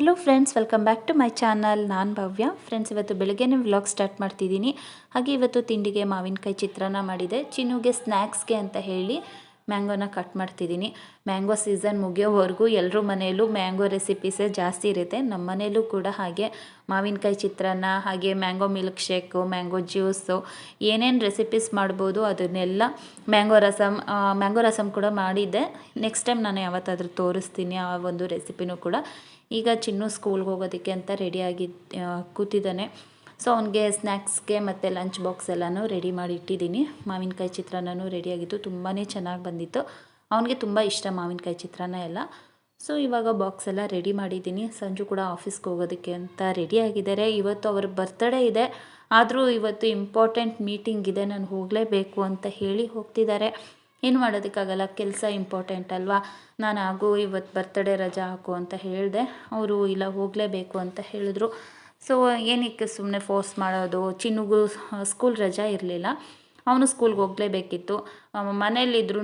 Hello friends welcome back to my channel ನಾನು Bhavya. Friends ಇವತ್ತು ಬೆಳಗ್ಗೆನೇ ವ್ಲಾಗ್ ಸ್ಟಾರ್ಟ್ ಮಾಡ್ತಿದ್ದೀನಿ. ಹಾಗೆ ಇವತ್ತು ತಿಂಡಿಗೆ ಮಾವಿನಕಾಯಿ ಚಿತ್ರಾನ್ನ ಮಾಡಿದೆ. ಚಿನ್ನುಗೆ ಸ್ನ್ಯಾಕ್ಸ್ಗೆ ಅಂತ ಹೇಳಿ. ಮ್ಯಾಂಗೋನ ಕಟ್ ಮಾಡ್ತಿದ್ದೀನಿ. ಮ್ಯಾಂಗೋ ಸೀಸನ್ ಮುಗಿಯೋವರೆಗೂ ಎಲ್ಲರೂ ಮನೆಯಲ್ಲೂ ಮ್ಯಾಂಗೋ ರೆಸಿಪೀಸೇ ಜಾಸ್ತಿ ಇರುತ್ತೆ. ನಮ್ಮ ಮನೆಯಲ್ಲೂ ಕೂಡ ಹಾಗೆ. ಮಾವಿನಕಾಯಿ ಚಿತ್ರಾನ್ನ, ಹಾಗೆ mango milk shake, mango juice, ಏನೇನು ರೆಸಿಪೀಸ್ ಮಾಡ್ಬೋದು ಅದನ್ನೆಲ್ಲ ಮ್ಯಾಂಗೋ ರಸಮ್ ಮ್ಯಾಂಗೋ ರಸಮ್ ಕೂಡ ಮಾಡಿದ್ದೆ. ನೆಕ್ಸ್ಟ್ ಟೈಮ್ ನಾನು ಯಾವತ್ತಾದರೂ ತೋರಿಸ್ತೀನಿ ಆ ಒಂದು ರೆಸಿಪಿನೂ ಕೂಡ. ಈಗ ಚಿನ್ನು ಸ್ಕೂಲ್ಗೆ ಹೋಗೋದಕ್ಕೆ ಅಂತ ರೆಡಿಯಾಗಿ ಕೂತಿದ್ದಾನೆ. ಸೊ ಅವನಿಗೆ ಸ್ನ್ಯಾಕ್ಸ್ಗೆ ಮತ್ತು ಲಂಚ್ ಬಾಕ್ಸ್ ಎಲ್ಲನೂ ರೆಡಿ ಮಾಡಿ ಇಟ್ಟಿದ್ದೀನಿ. ಮಾವಿನಕಾಯಿ ಚಿತ್ರಾನ್ನನೂ ರೆಡಿಯಾಗಿತ್ತು ತುಂಬಾ ಚೆನ್ನಾಗಿ ಬಂದಿತ್ತು. ಅವನಿಗೆ ತುಂಬ ಇಷ್ಟ ಮಾವಿನಕಾಯಿ ಚಿತ್ರಾನ್ನ ಎಲ್ಲ. ಸೊ ಇವಾಗ ಬಾಕ್ಸ್ ಎಲ್ಲ ರೆಡಿ ಮಾಡಿದ್ದೀನಿ. ಸಂಜು ಕೂಡ ಆಫೀಸ್ಗೆ ಹೋಗೋದಕ್ಕೆ ಅಂತ ರೆಡಿಯಾಗಿದ್ದಾರೆ ಇವತ್ತು ಅವ್ರ ಬರ್ತಡೇ ಇದೆ. ಆದರೂ ಇವತ್ತು ಇಂಪಾರ್ಟೆಂಟ್ ಮೀಟಿಂಗ್ ಇದೆ. ನಾನು ಹೋಗಲೇಬೇಕು ಅಂತ ಹೇಳಿ ಹೋಗ್ತಿದ್ದಾರೆ. ಏನು ಮಾಡೋದಕ್ಕಾಗಲ್ಲ. ಕೆಲಸ ಇಂಪಾರ್ಟೆಂಟ್ ಅಲ್ವಾ? ನಾನು ಹಾಗೂ ಇವತ್ತು ಬರ್ತಡೇ ರಜಾ ಹಾಕು ಅಂತ ಹೇಳಿದೆ. ಅವರು ಇಲ್ಲ ಹೋಗಲೇಬೇಕು ಅಂತ ಹೇಳಿದ್ರು. ಸೊ ಏನಕ್ಕೆ ಸುಮ್ಮನೆ ಫೋರ್ಸ್ ಮಾಡೋದು? ಚಿನ್ನುಗೂ ಸ್ಕೂಲ್ ರಜಾ ಇರಲಿಲ್ಲ. ಅವನು ಸ್ಕೂಲ್ಗೆ ಹೋಗಲೇಬೇಕಿತ್ತು. ಮನೇಲಿದ್ರೂ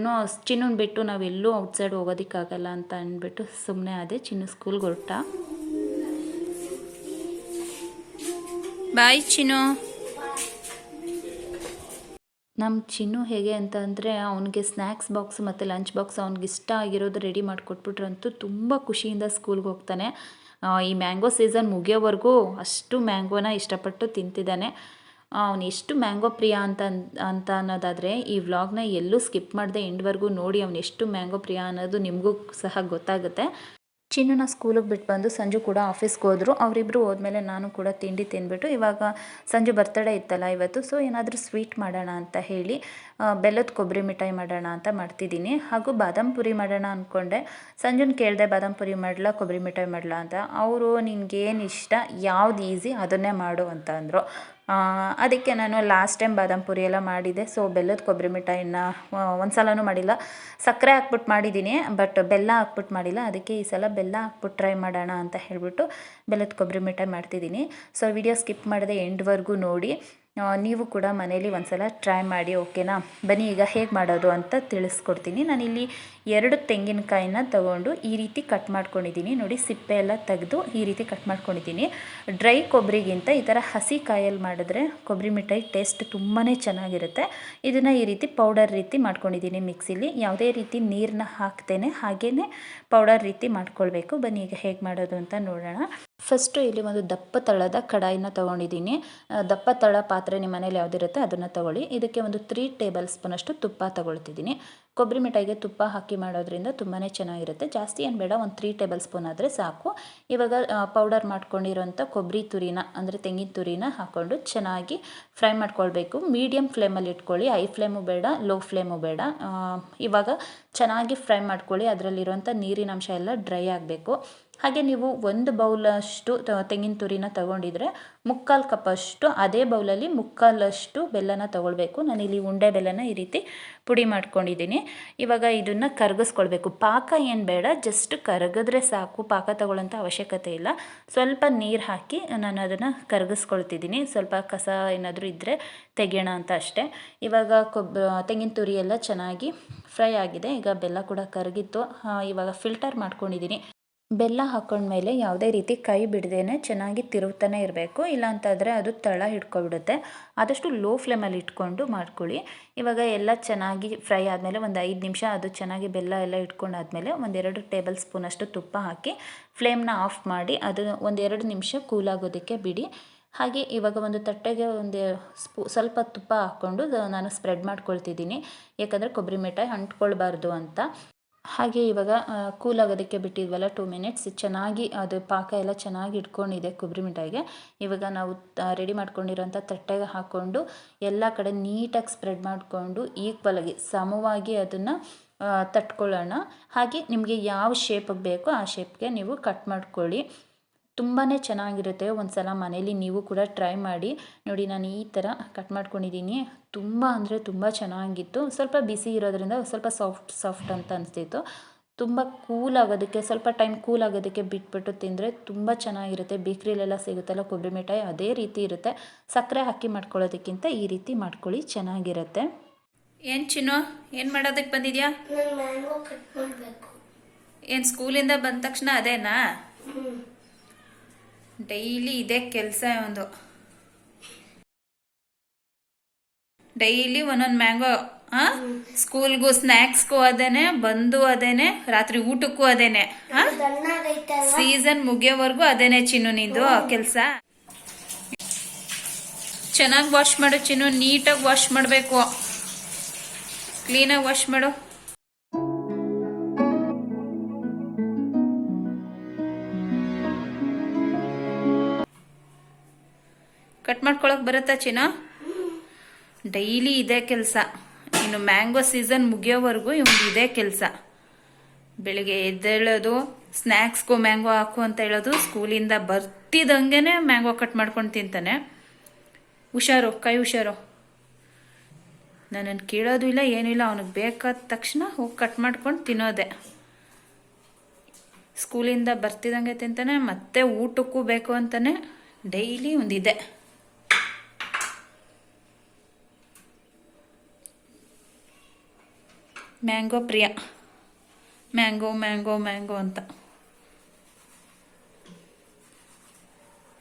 ಚಿನ್ನನ್ ಬಿಟ್ಟು ನಾವೆಲ್ಲೂ ಔಟ್ಸೈಡ್ ಹೋಗೋದಕ್ಕಾಗಲ್ಲ ಅಂತ ಅಂದ್ಬಿಟ್ಟು ಸುಮ್ಮನೆ ಅದೇ ಚಿನ್ನು ಸ್ಕೂಲ್ಗೆ ಹೊರಟ. ಬಾಯ್ ಚಿನ್ನು. ನಮ್ಮ ಚಿನ್ನು ಹೇಗೆ ಅಂತ ಅಂದರೆ, ಅವನಿಗೆ ಸ್ನ್ಯಾಕ್ಸ್ ಬಾಕ್ಸ್ ಮತ್ತು ಲಂಚ್ ಬಾಕ್ಸ್ ಅವ್ನಿಗೆ ಇಷ್ಟ ಆಗಿರೋದು ರೆಡಿ ಮಾಡಿಕೊಟ್ಬಿಟ್ರಂತೂ ತುಂಬ ಖುಷಿಯಿಂದ ಸ್ಕೂಲ್ಗೆ ಹೋಗ್ತಾನೆ. ಈ ಮ್ಯಾಂಗೋ ಸೀಸನ್ ಮುಗಿಯೋವರೆಗೂ ಅಷ್ಟು ಮ್ಯಾಂಗೋನ ಇಷ್ಟಪಟ್ಟು ತಿಂತಿದ್ದಾನೆ. ಅವನು ಎಷ್ಟು ಮ್ಯಾಂಗೋ ಪ್ರಿಯ ಅಂತ ಅಂತ ಅನ್ನೋದಾದರೆ ಈ ವ್ಲಾಗ್ನ ಎಲ್ಲೂ ಸ್ಕಿಪ್ ಮಾಡದೆ ಎಂಡ್ವರೆಗೂ ನೋಡಿ ಅವನು ಎಷ್ಟು ಮ್ಯಾಂಗೋ ಪ್ರಿಯ ಅನ್ನೋದು ನಿಮಗೂ ಸಹ ಗೊತ್ತಾಗುತ್ತೆ. ಚಿನ್ನನ ಸ್ಕೂಲಿಗೆ ಬಿಟ್ಟು ಬಂದು ಸಂಜು ಕೂಡ ಆಫೀಸ್ಗೆ ಹೋದರು. ಅವರಿಬ್ಬರು ಹೋದ್ಮೇಲೆ ನಾನು ಕೂಡ ತಿಂಡಿ ತಿಂದ್ಬಿಟ್ಟು ಇವಾಗ ಸಂಜು ಬರ್ತಡೇ ಇತ್ತಲ್ಲ ಇವತ್ತು, ಸೊ ಏನಾದರೂ ಸ್ವೀಟ್ ಮಾಡೋಣ ಅಂತ ಹೇಳಿ ಬೆಲ್ಲದ ಕೊಬ್ಬರಿ ಮಿಠಾಯಿ ಮಾಡೋಣ ಅಂತ ಮಾಡ್ತಿದ್ದೀನಿ. ಹಾಗೂ ಬಾದಾಮ್ ಪುರಿ ಮಾಡೋಣ ಅಂದ್ಕೊಂಡೆ ಸಂಜುನ ಕೇಳಿದೆ ಬಾದಾಮ್ ಪುರಿ ಮಾಡಲಾ ಕೊಬ್ಬರಿ ಮಿಠಾಯಿ ಮಾಡಲಾ ಅಂತ. ಅವರು ನಿನಗೇನು ಇಷ್ಟ, ಯಾವ್ದು ಈಸಿ ಅದನ್ನೇ ಮಾಡು ಅಂತ ಅಂದರು. ಅದಕ್ಕೆ ನಾನು ಲಾಸ್ಟ್ ಟೈಮ್ ಬಾದಾಮ್ ಪುರಿ ಎಲ್ಲ ಮಾಡಿದೆ. ಸೊ ಬೆಲ್ಲದ ಕೊಬ್ಬರಿ ಮಿಠಾಯಿನ ಒಂದು ಸಲನೂ ಮಾಡಿಲ್ಲ. ಸಕ್ಕರೆ ಹಾಕ್ಬಿಟ್ಟು ಮಾಡಿದ್ದೀನಿ ಬಟ್ ಬೆಲ್ಲ ಹಾಕ್ಬಿಟ್ಟು ಮಾಡಿಲ್ಲ. ಅದಕ್ಕೆ ಈ ಸಲ ಬೆಲ್ಲ ಹಾಕ್ಬಿಟ್ಟು ಟ್ರೈ ಮಾಡೋಣ ಅಂತ ಹೇಳಿಬಿಟ್ಟು ಬೆಲ್ಲದ ಕೊಬ್ಬರಿ ಮಿಠಾಯಿ ಮಾಡ್ತಿದ್ದೀನಿ ಸೊ ವಿಡಿಯೋ ಸ್ಕಿಪ್ ಮಾಡಿದೆ ಎಂಡ್ವರೆಗೂ ನೋಡಿ. ನೀವು ಕೂಡ ಮನೇಲಿ ಒಂದ್ಸಲ ಟ್ರೈ ಮಾಡಿ ಓಕೆನಾ ಬನ್ನಿ, ಈಗ ಹೇಗೆ ಮಾಡೋದು ಅಂತ ತಿಳಿಸ್ಕೊಡ್ತೀನಿ. ನಾನಿಲ್ಲಿ ಎರಡು ತೆಂಗಿನಕಾಯಿನ ತಗೊಂಡು ಈ ರೀತಿ ಕಟ್ ಮಾಡ್ಕೊಂಡಿದ್ದೀನಿ. ನೋಡಿ, ಸಿಪ್ಪೆ ಎಲ್ಲ ತೆಗೆದು ಈ ರೀತಿ ಕಟ್ ಮಾಡ್ಕೊಂಡಿದ್ದೀನಿ. ಡ್ರೈ ಕೊಬ್ಬರಿಗಿಂತ ಈ ಥರ ಹಸಿ ಕಾಯಲ್ಲಿ ಮಾಡಿದ್ರೆ ಕೊಬ್ಬರಿ ಮಿಠಾಯಿ ಟೇಸ್ಟ್ ತುಂಬಾ ಚೆನ್ನಾಗಿರುತ್ತೆ. ಇದನ್ನು ಈ ರೀತಿ ಪೌಡರ್ ರೀತಿ ಮಾಡ್ಕೊಂಡಿದ್ದೀನಿ ಮಿಕ್ಸಿಲಿ ಯಾವುದೇ ರೀತಿ ನೀರನ್ನ ಹಾಕ್ತೇನೆ. ಹಾಗೇ ಪೌಡರ್ ರೀತಿ ಮಾಡ್ಕೊಳ್ಬೇಕು. ಬನ್ನಿ, ಈಗ ಹೇಗೆ ಮಾಡೋದು ಅಂತ ನೋಡೋಣ. ಫಸ್ಟು ಇಲ್ಲಿ ಒಂದು ದಪ್ಪ ತಳದ ಕಡಾಯಿನ ತೊಗೊಂಡಿದ್ದೀನಿ. ದಪ್ಪ ತಳ ಪಾತ್ರೆ ನಿಮ್ಮ ಮನೇಲಿ ಯಾವುದಿರುತ್ತೆ ಅದನ್ನು ತಗೊಳ್ಳಿ. ಇದಕ್ಕೆ ಒಂದು ತ್ರೀ ಟೇಬಲ್ ಸ್ಪೂನಷ್ಟು ತುಪ್ಪ ತಗೊಳ್ತಿದ್ದೀನಿ. ಕೊಬ್ಬರಿ ಮಿಠಾಯಿಗೆ ತುಪ್ಪ ಹಾಕಿ ಮಾಡೋದ್ರಿಂದ ತುಂಬಾ ಚೆನ್ನಾಗಿರುತ್ತೆ. ಜಾಸ್ತಿ ಏನು ಬೇಡ, ಒಂದು ತ್ರೀ ಟೇಬಲ್ ಸ್ಪೂನ್ ಆದರೆ ಸಾಕು. ಇವಾಗ ಪೌಡರ್ ಮಾಡ್ಕೊಂಡಿರೋಂಥ ಕೊಬ್ಬರಿ ತುರಿನ, ಅಂದರೆ ತೆಂಗಿನ ತುರಿನ ಹಾಕ್ಕೊಂಡು ಚೆನ್ನಾಗಿ ಫ್ರೈ ಮಾಡ್ಕೊಳ್ಬೇಕು. ಮೀಡಿಯಮ್ ಫ್ಲೇಮಲ್ಲಿ ಇಟ್ಕೊಳ್ಳಿ. ಹೈ ಫ್ಲೇಮು ಬೇಡ ಲೋ ಫ್ಲೇಮು ಬೇಡ. ಇವಾಗ ಚೆನ್ನಾಗಿ ಫ್ರೈ ಮಾಡ್ಕೊಳ್ಳಿ. ಅದರಲ್ಲಿರುವಂಥ ನೀರಿನ ಅಂಶ ಎಲ್ಲ ಡ್ರೈ ಆಗಬೇಕು. ಹಾಗೆ ನೀವು ಒಂದು ಬೌಲಷ್ಟು ತೆಂಗಿನ ತುರಿನ ತಗೊಂಡಿದ್ರೆ ಮುಕ್ಕಾಲು ಕಪ್ಪಷ್ಟು ಅದೇ ಬೌಲಲ್ಲಿ ಮುಕ್ಕಾಲಷ್ಟು ಬೆಲ್ಲನ ತಗೊಳ್ಬೇಕು. ನಾನಿಲ್ಲಿ ಉಂಡೆ ಬೆಲ್ಲನ ಈ ರೀತಿ ಪುಡಿ ಮಾಡ್ಕೊಂಡಿದ್ದೀನಿ. ಇವಾಗ ಇದನ್ನು ಕರಗಿಸ್ಕೊಳ್ಬೇಕು. ಪಾಕ ಏನು ಬೇಡ, ಜಸ್ಟ್ ಕರಗಿದ್ರೆ ಸಾಕು. ಪಾಕ ತಗೊಳ್ಳೋಂಥ ಅವಶ್ಯಕತೆ ಇಲ್ಲ. ಸ್ವಲ್ಪ ನೀರು ಹಾಕಿ ನಾನು ಅದನ್ನು ಕರಗಿಸ್ಕೊಳ್ತಿದ್ದೀನಿ. ಸ್ವಲ್ಪ ಕಸ ಏನಾದರೂ ಇದ್ದರೆ ತೆಗೆಯೋಣ ಅಂತ ಅಷ್ಟೇ. ಇವಾಗ ಕೊಬ್ಬ, ತೆಂಗಿನ ತುರಿ ಎಲ್ಲ ಚೆನ್ನಾಗಿ ಫ್ರೈ ಆಗಿದೆ. ಈಗ ಬೆಲ್ಲ ಕೂಡ ಕರಗಿತ್ತು. ಇವಾಗ ಫಿಲ್ಟರ್ ಮಾಡ್ಕೊಂಡಿದ್ದೀನಿ. ಬೆಲ್ಲ ಹಾಕೊಂಡ್ಮೇಲೆ ಯಾವುದೇ ರೀತಿ ಕೈ ಬಿಡದೇನೆ ಚೆನ್ನಾಗಿ ತಿರುಗ್ತಾನೆ ಇರಬೇಕು. ಇಲ್ಲಾಂತಾದರೆ ಅದು ತಳ ಹಿಡ್ಕೊಬಿಡುತ್ತೆ. ಆದಷ್ಟು ಲೋ ಫ್ಲೇಮಲ್ಲಿ ಇಟ್ಕೊಂಡು ಮಾಡ್ಕೊಳ್ಳಿ. ಇವಾಗ ಎಲ್ಲ ಚೆನ್ನಾಗಿ ಫ್ರೈ ಆದಮೇಲೆ ಒಂದು ಐದು ನಿಮಿಷ ಅದು ಚೆನ್ನಾಗಿ ಬೆಲ್ಲ ಎಲ್ಲ ಇಟ್ಕೊಂಡಾದ್ಮೇಲೆ ಒಂದೆರಡು ಟೇಬಲ್ ಸ್ಪೂನಷ್ಟು ತುಪ್ಪ ಹಾಕಿ ಫ್ಲೇಮ್ನ ಆಫ್ ಮಾಡಿ ಅದು ಒಂದೆರಡು ನಿಮಿಷ ಕೂಲಾಗೋದಕ್ಕೆ ಬಿಡಿ. ಹಾಗೆ ಇವಾಗ ಒಂದು ತಟ್ಟೆಗೆ ಒಂದು ಸ್ಪೂ ಸ್ವಲ್ಪ ತುಪ್ಪ ಹಾಕ್ಕೊಂಡು ನಾನು ಸ್ಪ್ರೆಡ್ ಮಾಡ್ಕೊಳ್ತಿದ್ದೀನಿ. ಯಾಕಂದರೆ ಕೊಬ್ಬರಿ ಮಿಠಾಯಿ ಅಂಟ್ಕೊಳ್ಬಾರ್ದು ಅಂತ. ಹಾಗೆ ಇವಾಗ ಕೂಲ್ ಆಗೋದಕ್ಕೆ ಬಿಟ್ಟಿದ್ವಲ್ಲ ಟೂ ಮಿನಿಟ್ಸ್ ಚೆನ್ನಾಗಿ ಅದು ಪಾಕ ಎಲ್ಲ ಚೆನ್ನಾಗಿ ಇಟ್ಕೊಂಡಿದೆ ಕೊಬ್ಬರಿ ಮಿಠಾಯಿಗೆ. ಇವಾಗ ನಾವು ರೆಡಿ ಮಾಡ್ಕೊಂಡಿರೋಂಥ ತಟ್ಟೆಗೆ ಹಾಕ್ಕೊಂಡು ಎಲ್ಲ ಕಡೆ ನೀಟಾಗಿ ಸ್ಪ್ರೆಡ್ ಮಾಡಿಕೊಂಡು ಈಕ್ವಲಾಗಿ ಸಮವಾಗಿ ಅದನ್ನು ತಟ್ಕೊಳ್ಳೋಣ. ಹಾಗೆ ನಿಮಗೆ ಯಾವ ಶೇಪಿಗೆ ಬೇಕೋ ಆ ಶೇಪ್ಗೆ ನೀವು ಕಟ್ ಮಾಡ್ಕೊಳ್ಳಿ. ತುಂಬಾ ಚೆನ್ನಾಗಿರುತ್ತೆ. ಒಂದು ಸಲ ಮನೇಲಿ ನೀವು ಕೂಡ ಟ್ರೈ ಮಾಡಿ. ನೋಡಿ ನಾನು ಈ ಥರ ಕಟ್ ಮಾಡ್ಕೊಂಡಿದ್ದೀನಿ. ತುಂಬ ಅಂದರೆ ತುಂಬ ಚೆನ್ನಾಗಿತ್ತು. ಸ್ವಲ್ಪ ಬಿಸಿ ಇರೋದ್ರಿಂದ ಸ್ವಲ್ಪ ಸಾಫ್ಟ್ ಸಾಫ್ಟ್ ಅಂತ ಅನಿಸ್ತಿತ್ತು. ತುಂಬ ಕೂಲ್ ಆಗೋದಕ್ಕೆ ಸ್ವಲ್ಪ ಟೈಮ್ ಕೂಲ್ ಆಗೋದಕ್ಕೆ ಬಿಟ್ಬಿಟ್ಟು ತಿಂದರೆ ತುಂಬ ಚೆನ್ನಾಗಿರುತ್ತೆ. ಬೇಕ್ರಿಲೆಲ್ಲ ಸಿಗುತ್ತಲ್ಲ ಕೊಬ್ಬರಿ ಮಿಠಾಯಿ ಅದೇ ರೀತಿ ಇರುತ್ತೆ. ಸಕ್ಕರೆ ಹಾಕಿ ಮಾಡ್ಕೊಳ್ಳೋದಕ್ಕಿಂತ ಈ ರೀತಿ ಮಾಡ್ಕೊಳ್ಳಿ ಚೆನ್ನಾಗಿರುತ್ತೆ. ಏನು ಚಿನ್ನು ಏನು ಮಾಡೋದಕ್ಕೆ ಬಂದಿದ್ಯಾ? ಏನು ಸ್ಕೂಲಿಂದ ಬಂದ ತಕ್ಷಣ ಅದೇನಾ? ಡೈಲಿ ಇದೇ ಕೆಲಸ ಒಂದು. ಡೈಲಿ ಒಂದೊಂದು ಮ್ಯಾಂಗೋ ಆ? ಸ್ಕೂಲ್ಗೂ ಸ್ನ್ಯಾಕ್ಸ್ಗೂ ಅದೇನೆ ಬಂದು ಅದೇನೆ ರಾತ್ರಿ ಊಟಕ್ಕೂ ಅದೇನೆ ಆ? ಸೀಸನ್ ಮುಗಿಯೋವರೆಗೂ ಅದೇನೆ ಚಿನ್ನು ನಿಂದು ಕೆಲಸ. ಚೆನ್ನಾಗಿ ವಾಶ್ ಮಾಡು ಚಿನ್ನು ನೀಟಾಗಿ ವಾಶ್ ಮಾಡಬೇಕು. ಕ್ಲೀನಾಗಿ ವಾಶ್ ಮಾಡು. ಕಟ್ ಮಾಡ್ಕೊಳಕ್ ಬರುತ್ತಾ ಚಿನ್ನ? ಡೈಲಿ ಇದೇ ಕೆಲಸ. ಇನ್ನು ಮ್ಯಾಂಗೋ ಸೀಸನ್ ಮುಗಿಯೋವರೆಗೂ ಇವ್ನು ಇದೇ ಕೆಲಸ. ಬೆಳಿಗ್ಗೆ ಎದ್ದೇಳೋದು ಸ್ನ್ಯಾಕ್ಸ್ಗೂ ಮ್ಯಾಂಗೋ ಹಾಕು ಅಂತ ಹೇಳೋದು, ಸ್ಕೂಲಿಂದ ಬರ್ತಿದ್ದಂಗೆ ಮ್ಯಾಂಗೋ ಕಟ್ ಮಾಡ್ಕೊಂಡು ತಿಂತಾನೆ. ಹುಷಾರು, ಕೈ ಹುಷಾರು. ನನ್ನನ್ನು ಕೇಳೋದು ಇಲ್ಲ ಏನಿಲ್ಲ ಅವನಿಗೆ ಬೇಕಾದ ತಕ್ಷಣ ಹೋಗಿ ಕಟ್ ಮಾಡ್ಕೊಂಡು ತಿನ್ನೋದೆ. ಸ್ಕೂಲಿಂದ ಬರ್ತಿದ್ದಂಗೆ ತಿಂತಾನೆ, ಮತ್ತೆ ಊಟಕ್ಕೂ ಬೇಕು ಅಂತಾನೆ, ಡೈಲಿ ಒಂದಿದೆ. ಮ್ಯಾಂಗೋ ಪ್ರಿಯ ಮ್ಯಾಂಗೋ ಮ್ಯಾಂಗೋ ಮ್ಯಾಂಗೋ ಅಂತ.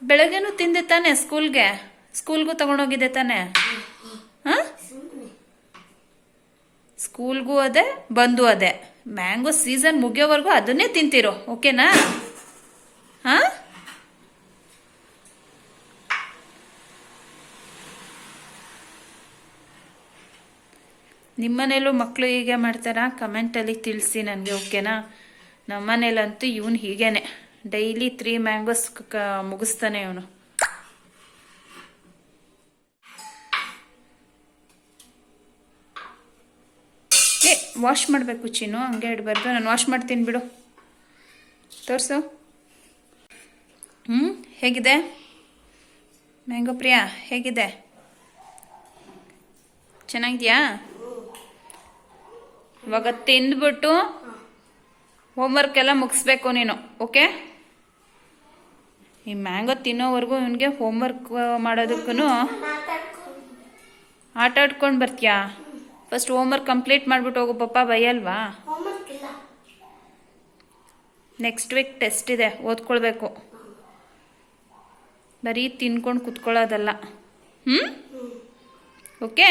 ಬೆಳಗ್ಗೆನೂ ತಿಂದೆ ತಾನೆ ಸ್ಕೂಲ್ಗೆ? ಸ್ಕೂಲ್ಗೂ ತಗೊಂಡೋಗಿದ್ದೆ ತಾನೆ? ಹಾಂ? ಸ್ಕೂಲ್ಗೂ ಅದೇ, ಬಂದು ಅದೇ. ಮ್ಯಾಂಗೋ ಸೀಸನ್ ಮುಗಿಯೋವರೆಗೂ ಅದನ್ನೇ ತಿಂತಿರೋ? ಓಕೆನಾ ಹಾಂ? ನಿಮ್ಮನೇಲೂ ಮಕ್ಕಳು ಹೀಗೆ ಮಾಡ್ತಾರಾ? ಕಮೆಂಟಲ್ಲಿ ತಿಳಿಸಿ ನನಗೆ ಓಕೆನಾ ನಮ್ಮನೇಲಂತೂ ಇವನು ಹೀಗೇನೆ. ಡೈಲಿ ತ್ರೀ ಮ್ಯಾಂಗೋಸ್ ಕ ಮುಗಿಸ್ತಾನೆ ಇವನು. ಏ ವಾಶ್ ಮಾಡಬೇಕು ಚೀನು, ಹಂಗೆ ಇಡಬಾರ್ದು. ನಾನು ವಾಶ್ ಮಾಡ್ತೀನಿ ಬಿಡು. ತೋರಿಸು. ಹ್ಞೂ ಹೇಗಿದೆ? ಮ್ಯಾಂಗೋ ಪ್ರಿಯಾ, ಹೇಗಿದೆ? ಚೆನ್ನಾಗಿದೆಯಾ? ಇವಾಗ ತಿಂದ್ಬಿಟ್ಟು ಹೋಮ್ವರ್ಕ್ ಎಲ್ಲ ಮುಗಿಸ್ಬೇಕು ನೀನು ಓಕೆ ಈ ಮ್ಯಾಂಗೋ ತಿನ್ನೋವರೆಗೂ ಇವನಿಗೆ ಹೋಮ್ವರ್ಕ್ ಮಾಡೋದಕ್ಕೂ ಆಟ ಆಡ್ಕೊಂಡು ಬರ್ತೀಯಾ? ಫಸ್ಟ್ ಹೋಮ್ವರ್ಕ್ ಕಂಪ್ಲೀಟ್ ಮಾಡ್ಬಿಟ್ಟು ಹೋಗು ಪಪ್ಪ ಬೈಯಲ್ವಾ? ನೆಕ್ಸ್ಟ್ ವೀಕ್ ಟೆಸ್ಟ್ ಇದೆ ಓದ್ಕೊಳ್ಬೇಕು. ಬರೀ ತಿನ್ಕೊಂಡು ಕುತ್ಕೊಳ್ಳೋದಲ್ಲ. ಹ್ಞೂ ಓಕೆ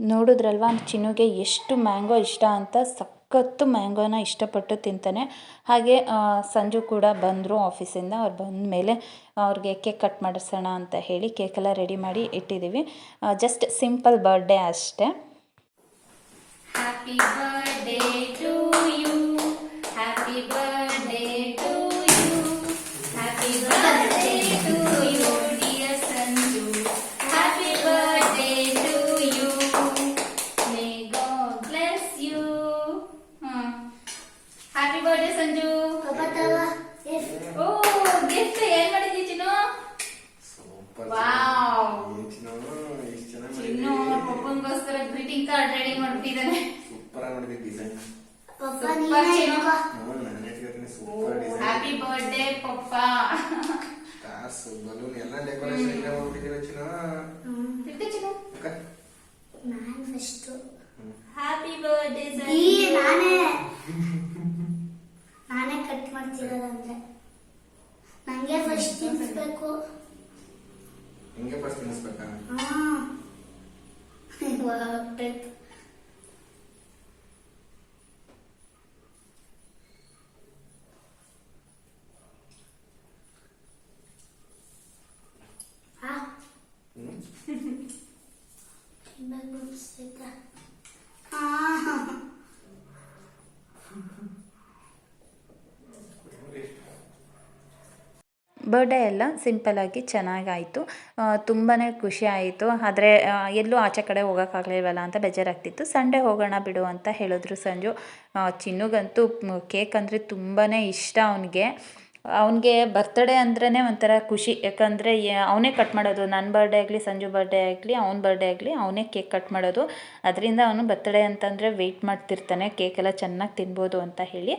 ನೋಡಿದ್ರಲ್ವಾ? ಚಿನ್ನುಗೆ ಎಷ್ಟು ಮ್ಯಾಂಗೋ ಇಷ್ಟ ಅಂತ ಸಖತ್ತು ಮ್ಯಾಂಗೋನ ಇಷ್ಟಪಟ್ಟು ತಿಂತಾನೆ. ಹಾಗೆ ಸಂಜು ಕೂಡ ಬಂದರು ಆಫೀಸಿಂದ. ಅವ್ರು ಬಂದ ಮೇಲೆ ಅವ್ರಿಗೆ ಕೇಕ್ ಕಟ್ ಮಾಡಿಸೋಣ ಅಂತ ಹೇಳಿ ಕೇಕೆಲ್ಲ ರೆಡಿ ಮಾಡಿ ಇಟ್ಟಿದ್ದೀವಿ. ಜಸ್ಟ್ ಸಿಂಪಲ್ ಬರ್ಡೇ ಅಷ್ಟೇ happy birthday to you happy birthday to you happy birthday to you dear Sanju happy birthday to you may God bless you happy birthday Sanju ಕಬತ್ತವ ಓ gift ಏನ್ ಮಾಡಿದ್ವಿ Chinnu super wow Chinnu ಎಷ್ಟು ಚೆನ್ನಾಗಿ ಚಿನ್ನು ಪಪ್ಪಂಗೋಸ್ಕರ greeting card ready ಮಾಡ್ಬಿಟ್ಟಿದ್ದಾನೆ super ಆಗಿ ಮಾಡಿದ್ವಿ design ಪಪ್ಪ Super ನೀನೇ ಚಿನ್ನು. ಇಟ್ಕೋ. ನಾನು ಇಟ್ಕೊತೀನಿ ಸೂಪರ್ ಡಿಸೈನ್ ಹ್ಯಾಪಿ ಬರ್ಡೇ ಪಪ್ಪ ಸ್ಟಾರ್ಸ್ ಬಲೂನ್ ಎಲ್ಲ ಡೆಕೋರೇಷನ್ ಇಲ್ಲ ಮಾಡ್ಬಿಟ್ಟಿದ್ದೀರ ಚಿನ್ನು ಹ್ಮ್. ಇಡ್ತೆ ಚಿನ್ನು ಅಕ್ಕ? ನಾನ್ ಫಸ್ಟ್ ಹ್ಯಾಪಿ ಬರ್ಡೇ ಈ ನಾನೇ ನಾನೇ ಕಟ್ ಮಾಡ್ತಿರೋದಂದ್ರೆ ನಂಗೆ ಫಸ್ಟ್ ತಿನ್ಸ್ಬೇಕು ಹಿಂಗೆ ಫಸ್ಟ್ ತಿನ್ನಿಸ್ಬೇಕಾ ಹಾ ಇವಾಗ ಹೊರ್ಟೋಯ್ತು. ಆ, ಹ್ಮ್ ಇವಾಗ ಮುಗ್ಸೈತಾ? ಆ, ಬರ್ಡೇ ಎಲ್ಲ ಸಿಂಪಲ್ಲಾಗಿ ಚೆನ್ನಾಗಾಯಿತು. ತುಂಬಾ ಖುಷಿ ಆಯಿತು. ಆದರೆ ಎಲ್ಲೂ ಆಚೆ ಕಡೆ ಹೋಗೋಕ್ಕಾಗಲಿಲ್ವಲ್ಲ ಅಂತ ಬೇಜಾರಾಗ್ತಿತ್ತು. ಸಂಡೇ ಹೋಗೋಣ ಬಿಡು ಅಂತ ಹೇಳಿದ್ರು ಸಂಜು. ಚಿನ್ನಗಂತೂ ಕೇಕ್ ಅಂದರೆ ತುಂಬಾ ಇಷ್ಟ ಅವನಿಗೆ. ಅವನಿಗೆ ಬರ್ತಡೇ ಅಂದ್ರೇ ಒಂಥರ ಖುಷಿ. ಯಾಕಂದರೆ ಅವನೇ ಕಟ್ ಮಾಡೋದು. ನನ್ನ ಬರ್ಡೇ ಆಗಲಿ, ಸಂಜು ಬರ್ಡೇ ಆಗಲಿ, ಅವ್ನ ಬರ್ಡೇ ಆಗಲಿ, ಅವನೇ ಕೇಕ್ ಕಟ್ ಮಾಡೋದು. ಅದರಿಂದ ಅವನು ಬರ್ತಡೇ ಅಂತಂದರೆ ವೆಯ್ಟ್ ಮಾಡ್ತಿರ್ತಾನೆ. ಕೇಕೆಲ್ಲ ಚೆನ್ನಾಗಿ ತಿನ್ಬೋದು ಅಂತ ಹೇಳಿ.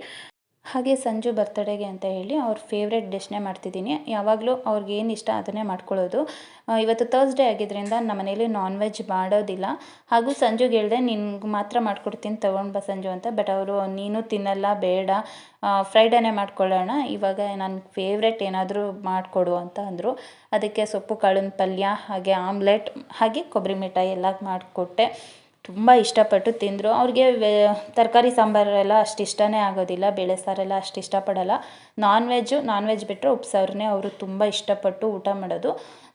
ಹಾಗೆ ಸಂಜು ಬರ್ತಡೇಗೆ ಅಂತ ಹೇಳಿ ಅವ್ರ ಫೇವ್ರೆಟ್ ಡಿಶ್ನೇ ಮಾಡ್ತಿದ್ದೀನಿ. ಯಾವಾಗಲೂ ಅವ್ರಿಗೆ ಏನು ಇಷ್ಟ ಅದನ್ನೇ ಮಾಡ್ಕೊಳ್ಳೋದು. ಇವತ್ತು ತರ್ಸ್ಡೇ ಆಗಿದ್ದರಿಂದ ನಮ್ಮ ಮನೇಲಿ ನಾನ್ ವೆಜ್ ಮಾಡೋದಿಲ್ಲ. ಹಾಗೂ ಸಂಜುಗೆ ಹೇಳಿದೆ ನಿನ್ಗೆ ಮಾತ್ರ ಮಾಡ್ಕೊಡ್ತೀನಿ, ತೊಗೊಂಡು ಬಾ ಸಂಜು ಅಂತ. ಬಟ್ ಅವರು, ನೀನು ತಿನ್ನಲ್ಲ, ಬೇಡ. ಫ್ರೈಡೇನೇ ಮಾಡ್ಕೊಳ್ಳೋಣ. ಇವಾಗ ನನ್ನ ಫೇವ್ರೆಟ್ ಏನಾದರೂ ಮಾಡಿಕೊಡು ಅಂತ ಅಂದರು. ಅದಕ್ಕೆ ಸೊಪ್ಪು, ಕಾಳಿನ ಪಲ್ಯ, ಹಾಗೆ ಆಮ್ಲೆಟ್, ಹಾಗೆ ಕೊಬ್ಬರಿ ಮಿಠಾಯಿ ಎಲ್ಲ ಮಾಡಿಕೊಟ್ಟೆ. ತುಂಬ ಇಷ್ಟಪಟ್ಟು ತಿಂದರು. ಅವ್ರಿಗೆ ವೇ, ತರಕಾರಿ ಸಾಂಬಾರೆಲ್ಲ ಅಷ್ಟು ಇಷ್ಟನೇ ಆಗೋದಿಲ್ಲ, ಬೇಳೆ ಸಾರೆಲ್ಲ ಅಷ್ಟು ಇಷ್ಟಪಡಲ್ಲ. ನಾನ್ ವೆಜ್ಜು ನಾನ್ ವೆಜ್ ಬಿಟ್ಟರೆ ಉಪ್ಸಾರನ್ನೇ ಅವರು ತುಂಬ ಇಷ್ಟಪಟ್ಟು ಊಟ ಮಾಡೋದು.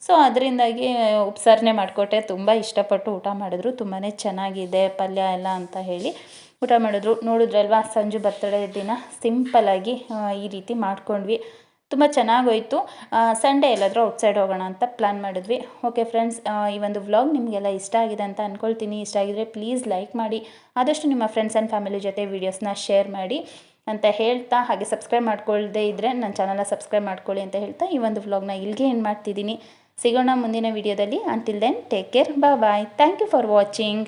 ಸೊ ಅದರಿಂದಾಗಿ ಉಪ್ಸಾರನ್ನೇ ಮಾಡಿಕೊಟ್ಟೆ, ತುಂಬ ಇಷ್ಟಪಟ್ಟು ಊಟ ಮಾಡಿದ್ರು. ತುಂಬಾ ಚೆನ್ನಾಗಿದೆ ಪಲ್ಯ ಎಲ್ಲ ಅಂತ ಹೇಳಿ ಊಟ ಮಾಡಿದ್ರು. ನೋಡಿದ್ರಲ್ವಾ, ಸಂಜು ಬರ್ತಡೇ ದಿನ, ಸಿಂಪಲ್ಲಾಗಿ ಈ ರೀತಿ ಮಾಡ್ಕೊಂಡ್ವಿ. ತುಂಬ ಚೆನ್ನಾಗೋಯ್ತು. ಸಂಡೇ ಎಲ್ಲಾದರೂ ಔಟ್ಸೈಡ್ ಹೋಗೋಣ ಅಂತ ಪ್ಲ್ಯಾನ್ ಮಾಡಿದ್ವಿ. ಓಕೆ ಫ್ರೆಂಡ್ಸ್ ಈ ಒಂದು ವ್ಲಾಗ್ ನಿಮಗೆಲ್ಲ ಇಷ್ಟ ಆಗಿದೆ ಅಂತ ಅಂದ್ಕೊಳ್ತೀನಿ ಇಷ್ಟ ಆಗಿದ್ರೆ ಪ್ಲೀಸ್ ಲೈಕ್ ಮಾಡಿ. ಆದಷ್ಟು ನಿಮ್ಮ ಫ್ರೆಂಡ್ಸ್ ಆ್ಯಂಡ್ ಫ್ಯಾಮಿಲಿ ಜೊತೆ ವೀಡಿಯೋಸ್ನ ಶೇರ್ ಮಾಡಿ ಅಂತ ಹೇಳ್ತಾ, ಹಾಗೆ ಸಬ್ಸ್ಕ್ರೈಬ್ ಮಾಡ್ಕೊಳ್ದೇ ಇದ್ದರೆ ನನ್ನ ಚಾನಲ್ನ ಸಬ್ಸ್ಕ್ರೈಬ್ ಮಾಡ್ಕೊಳ್ಳಿ ಅಂತ ಹೇಳ್ತಾ ಈ ಒಂದು ವ್ಲಾಗ್ನ ಇಲ್ಲಿಗೆ ಏನು ಮಾಡ್ತಿದ್ದೀನಿ. ಸಿಗೋಣ ಮುಂದಿನ ವೀಡಿಯೋದಲ್ಲಿ until then take care bye thank you for watching